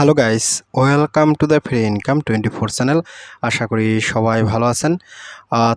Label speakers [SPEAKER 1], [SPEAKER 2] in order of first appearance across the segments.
[SPEAKER 1] Hello guys welcome to the free income twenty four channel আশা করি সবাই ভালো আছেন।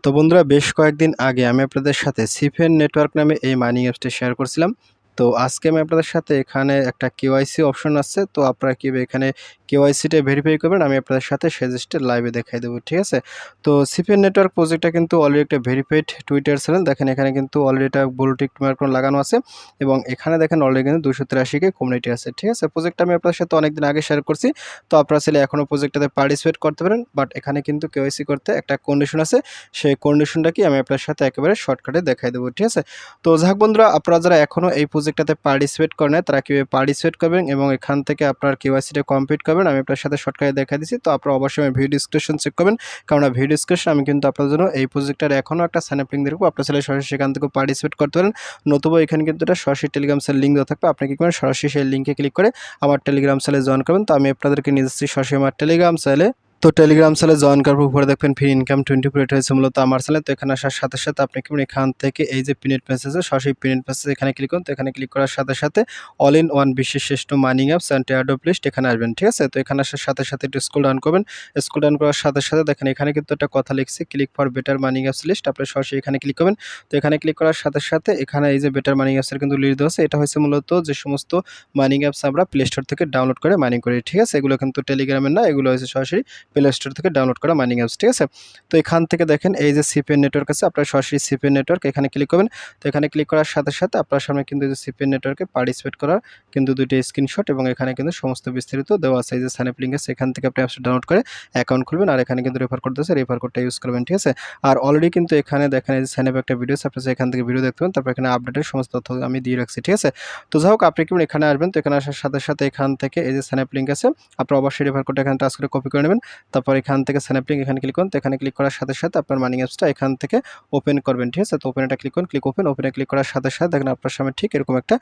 [SPEAKER 1] তো বন্ধুরা, বেশ কয়েকদিন আগে আমি আপনাদের সাথে সিফেন নেটওয়ার্ক নামে এই মাইনিং অ্যাপসটি শেয়ার করছিলাম। তো আজকে আমি আপনাদের সাথে এখানে একটা কেওয়াইসি অপশন আছে। তো আপনারা কীভাবে এখানে কেওয়াইসিটা ভেরিফাই করবেন, আমি আপনাদের সাথে সাজেস্টেড লাইভে দেখাই দেবো, ঠিক আছে? তো সিফেন নেটওয়ার্ক প্রজেক্টটা কিন্তু অলরেডি একটা ভেরিফাইড টুইটার চ্যানেল দেখেন এখানে কিন্তু অলরেডি একটা ব্লুটিক মার্ক লাগানো আছে, এবং এখানে দেখেন অলরেডি কিন্তু দুশো তিরাশিকে কমিউনিটি আছে, ঠিক আছে? প্রজেক্টটা আমি আপনাদের সাথে অনেকদিন আগে শেয়ার করছি, তো আপনারা চাইলে এখনও প্রজেক্টটাতে পার্টিসিপেট করতে পারেন বাট এখানে কিন্তু কেওয়াইসি করতে একটা কন্ডিশন আছে, সেই কন্ডিশনটা কি আমি আপনার সাথে একেবারে শর্টকাটে দেখাই দেবো, ঠিক আছে? তো যাক বন্ধুরা, আপনারা যারা এখনও এই প্রজেক্টটাতে পার্টিসিপেট করেন তারা কীভাবে পার্টিসিপেট করবেন, এবং এখান থেকে আপনার কেওয়াইসিটা কমপ্লিট করবেন আমি আপনার সাথে শর্টকাটে দেখা দিচ্ছি। তো আপনারা অবশ্যই আমি ভিডিও ডিসক্রিপশন চেক করবেন। কারণ ভিডিও ডিসক্রিপশন আমি কিন্তু আপনার জন্য এই প্রজেক্টটার এখনও একটা স্যানেপ লিঙ্ক দেখব আপনার ছেলে সরাসরি সেখান থেকে পার্টিসিপেট করতে পারেন। নতুবা এখানে কিন্তু একটা সরাসরি টেলিগ্রাম সেল লিঙ্ক দেওয়া থাকবে। আপনি কি করেন সরাসরি সেই লিঙ্কে ক্লিক করে আমার টেলিগ্রাম সেলে জয়েন করবেন। তো আমি আপনাদেরকে যাচ্ছি সরাসরি আমার টেলিগ্রাম সেলে তো টেলিগ্রাম সেলে জয়েন করার পর উপরে দেখবেন ফ্রি ইনকাম টোয়েন্টি ফোর এটা হচ্ছে মূলত আমার চ্যানেল তো এখানে আসার সাথে সাথে আপনি কেমন এখান থেকে এই যে পিনেট মেসেজ সরাসরি পিনেট মেসেজ এখানে ক্লিক করুন। তো এখানে ক্লিক করার সাথে সাথে অল ইন ওয়ান বিশ্বের শ্রেষ্ঠ mining apps and teardrop list এখানে আসবেন, ঠিক আছে? তো এখানে আসার সাথে সাথে একটু স্কুল ডাউন করবেন। স্কুল ডাউন করার সাথে সাথে দেখেন এখানে কিন্তু একটা কথা লিখছে click for better mining apps list আপনি সরাসরি এখানে ক্লিক করবেন। তো এখানে ক্লিক করার সাথে সাথে এখানে এই যে বেটার মাইনিং অ্যাপসের কিন্তু লিস্ট দেওয়া আছে। এটা হচ্ছে মূলত যে সমস্ত মাইনিং অ্যাপস আমরা প্লে স্টোর থেকে ডাউনলোড করে মাইনিং করি, ঠিক আছে? এগুলো কিন্তু টেলিগ্রামের না, এগুলো হচ্ছে সরাসরি প্লে স্টোর থেকে ডাউনলোড করা মাইনিং অ্যাপস ঠিক আছে? তো এখান থেকে দেখেন, এই যে সিপিএন নেটওয়ার্ক আছে, আপনার সরাসরি সিপিএন নেটওয়ার্ক এখানে ক্লিক করবেন। তো এখানে ক্লিক করার সাথে সাথে আপনার সামনে কিন্তু যে সিপিএন নেটওয়ার্কে পার্টিসিপেট করার কিন্তু দুইটি স্ক্রিনশট এবং এখানে কিন্তু সমস্ত বিস্তারিত দেওয়া আছে। এই যে সাইন আপ লিঙ্ক আছে, এখান থেকে আপনি অ্যাপসটা ডাউনলোড করে অ্যাকাউন্ট খুলবেন আর এখানে কিন্তু রেফার করতে আছে রেফার কোডটা ইউজ করবেন, ঠিক আছে? আর অলরেডি কিন্তু এখানে দেখেন, এই যে সাইন আপ একটা ভিডিও আছে, আপনি এখান থেকে ভিডিও দেখতে পাবেন তারপর এখানে আপডেটের সমস্ত তথ্য আমি দিয়ে রাখছি, ঠিক আছে? তো যাই হোক, আপনি কি এখানে আসবেন, তো এখানে আসার সাথে সাথে এখান থেকে এই যে সাইন আপ লিঙ্ক আছে, আপনার অবশ্যই রেফার কোডটা এখানে টাচ করে কপি করে নেবেন। তারপর এখান থেকে সাইন এখানে ক্লিক করুন, তো এখানে ক্লিক করার সাথে সাথে আপনার মানি অ্যাপসটা এখান থেকে ওপেন করবেন, ঠিক আছে? তো ওপেনটা ক্লিক করুন ক্লিক ওপেন ওপেনে ক্লিক করার সাথে সাথে দেখেন আপনার সামনে ঠিক এরকম একটা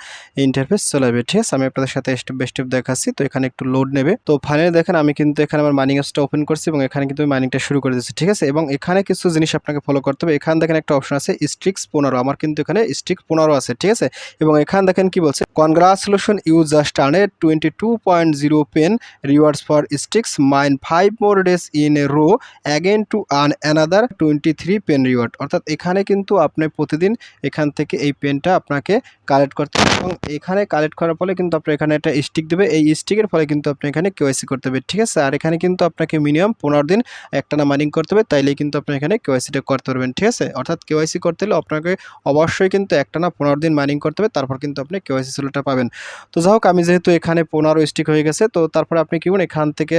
[SPEAKER 1] ইন্টারফেস চলে যাবে ঠিক আছে? আমি আপনাদের সাথে স্টেপ বাই স্টেপ দেখাচ্ছি, তো এখানে একটু লোড নেবে। তো ফাইনালি দেখেন আমি কিন্তু এখানে আমার মানি অ্যাপসটা ওপেন করছি এবং এখানে কিন্তু আমি মাইনিংটা শুরু করে দিচ্ছি ঠিক আছে? এবং এখানে কিছু জিনিস আপনাকে ফলো করতে হবে। এখানে দেখেন একটা অপশন আছে স্ট্রিক্স পনেরো আমার কিন্তু এখানে স্ট্রিক পনেরো আছে, ঠিক আছে? এবং এখানে দেখেন কি বলছে? Congratulation you just earned twenty two point zero pen rewards for streaks mine five days in a row again to earn another twenty three pen reward অর্থাৎ এখানে কিন্তু আপনি প্রতিদিন এখান থেকে এই পেনটা আপনাকে কালেক্ট করতে হবে এবং এখানে কালেক্ট করার ফলে কিন্তু আপনার এখানে একটা স্টিক দেবে। এই স্টিকের ফলে কিন্তু আপনি এখানে কেওয়াইসি করতে হবে, ঠিক আছে? আর এখানে কিন্তু আপনাকে মিনিমাম পনেরো দিন একটানা মাইনিং করতে হবে, তাইলেই কিন্তু আপনি এখানে কেওয়াইসিটা করতে পারবেন, ঠিক আছে? অর্থাৎ কেওয়াইসি করতে হলে আপনাকে অবশ্যই কিন্তু একটানা পনেরো দিন মাইনিং করতে হবে, তারপর কিন্তু আপনি কেওয়াইসি সুলটা পাবেন। তো যাই হোক, আমি যেহেতু এখানে পনেরো স্টিক হয়ে গেছে, তো তারপরে আপনি কি করুন এখান থেকে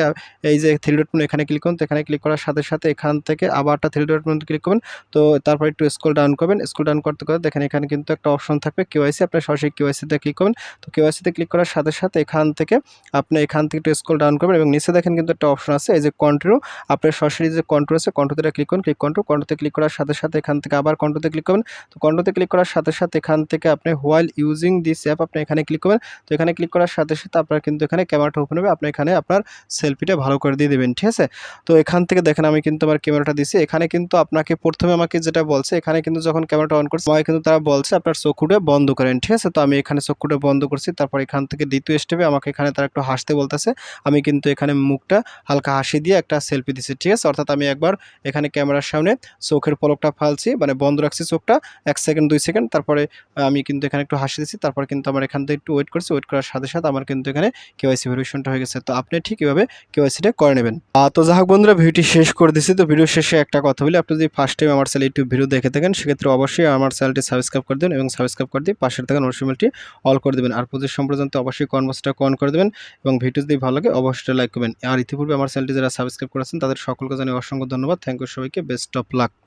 [SPEAKER 1] এই যে থ্রি ডট এখানে ক্লিক করুন, তো এখানে ক্লিক করার সাথে সাথে এখান থেকে আবারটা থ্রি ডট ক্লিক করবেন। তো তারপর একটু স্কুল ডাউন করবেন স্কুল ডাউন করতে করতে দেখেন এখানে কিন্তু একটা অপশন থাকবে কেওয়াইসি আপনি সরাসরি কেওয়াইসিতে ক্লিক করবেন। তো কেওয়াইসিতে ক্লিক করার সাথে সাথে এখান থেকে আপনি এখান থেকে একটু স্ক্রল ডাউন করবেন এবং নিচে দেখেন কিন্তু একটা অপশন আছে, এই যে কন্টিনিউ আপনার সরাসরি যে কন্ট্রো আছে কন্ট্রোতে ক্লিক করুন ক্লিক কন্ট্রো কন্ট্রোতে ক্লিক করার সাথে সাথে এখান থেকে আবার কন্ট্রোতে ক্লিক করবেন। তো কন্ট্রোতে ক্লিক করার সাথে সাথে এখান থেকে আপনি হোয়াইল ইউজিং দিস অ্যাপ আপনি এখানে ক্লিক করবেন। তো এখানে ক্লিক করার সাথে সাথে আপনার কিন্তু এখানে ক্যামেরাটা ওপেন হবে। আপনি এখানে আপনার সেলফিটা ভালো করে দিয়ে দেবেন, ঠিক আছে? তো এখান থেকে দেখেন আমি কিন্তু আমার ক্যামেরাটা দিছি। এখানে কিন্তু আপনাকে প্রথমে আমাকে যেটা বলছে, এখানে কিন্তু যখন ক্যামেরাটা অন করছে, আমাকে কিন্তু তারা বলছে আপনার চক্ষুটা বন্ধ করেন ঠিক আছে? তো আমি এখানে চক্ষুটা বন্ধ করছি, তারপর এখান থেকে দ্বিতীয় স্টেপে আমাকে এখানে তারা একটু হাসতে বলতেছে। আমি কিন্তু এখানে মুখটা হালকা হাসি দিয়ে একটা সেলফি দিচ্ছি ঠিক আছে? অর্থাৎ আমি একবার এখানে ক্যামেরার সামনে চোখের পলকটা ফালছি মানে বন্ধ রাখছি চোখটা, এক সেকেন্ড দুই সেকেন্ড তারপরে আমি কিন্তু এখানে একটু হাসি দিচ্ছি তারপর কিন্তু আমার এখান থেকে একটু ওয়েট করছি ওয়েট করার সাথে সাথে আমার কিন্তু এখানে কেওয়াইসি ভেরিফিকেশনটা হয়ে গেছে। তো আপনি ঠিক এভাবে কেওয়াইসিটা করে নেবেন। তো যাই হোক বন্ধুরা, ভিডিওটি শেষ করে দিচ্ছি তো ভিডিও শেষে একটা কথা বলি, আপনি যদি ফার্স্ট টাইম আমার চ্যানেল ইউটিউব ভিডিও দেখে থাকেন, সেক্ষেত্রে অবশ্যই আমার চ্যানেলটি সাবস্ক্রাইব করে দেবেন এবং সাবস্ক্রাইব করে দিয়ে পাশের থাকা নোটিফিকেশনটি অল করে দেবেন। আর প্রতি সম্প্রদান্ত অবশ্যই কনভার্সটা অন করে দেবেন এবং ভিডিও যদি ভালো লাগে অবশ্যই লাইক করবেন। আর ইতিপূর্বে আমার চ্যানেলটি যারা সাবস্ক্রাইব করেছেন, তাদের সকলকে জানিয়ে অসংখ্য ধন্যবাদ। থ্যাংক ইউ সবাইকে। Best of luck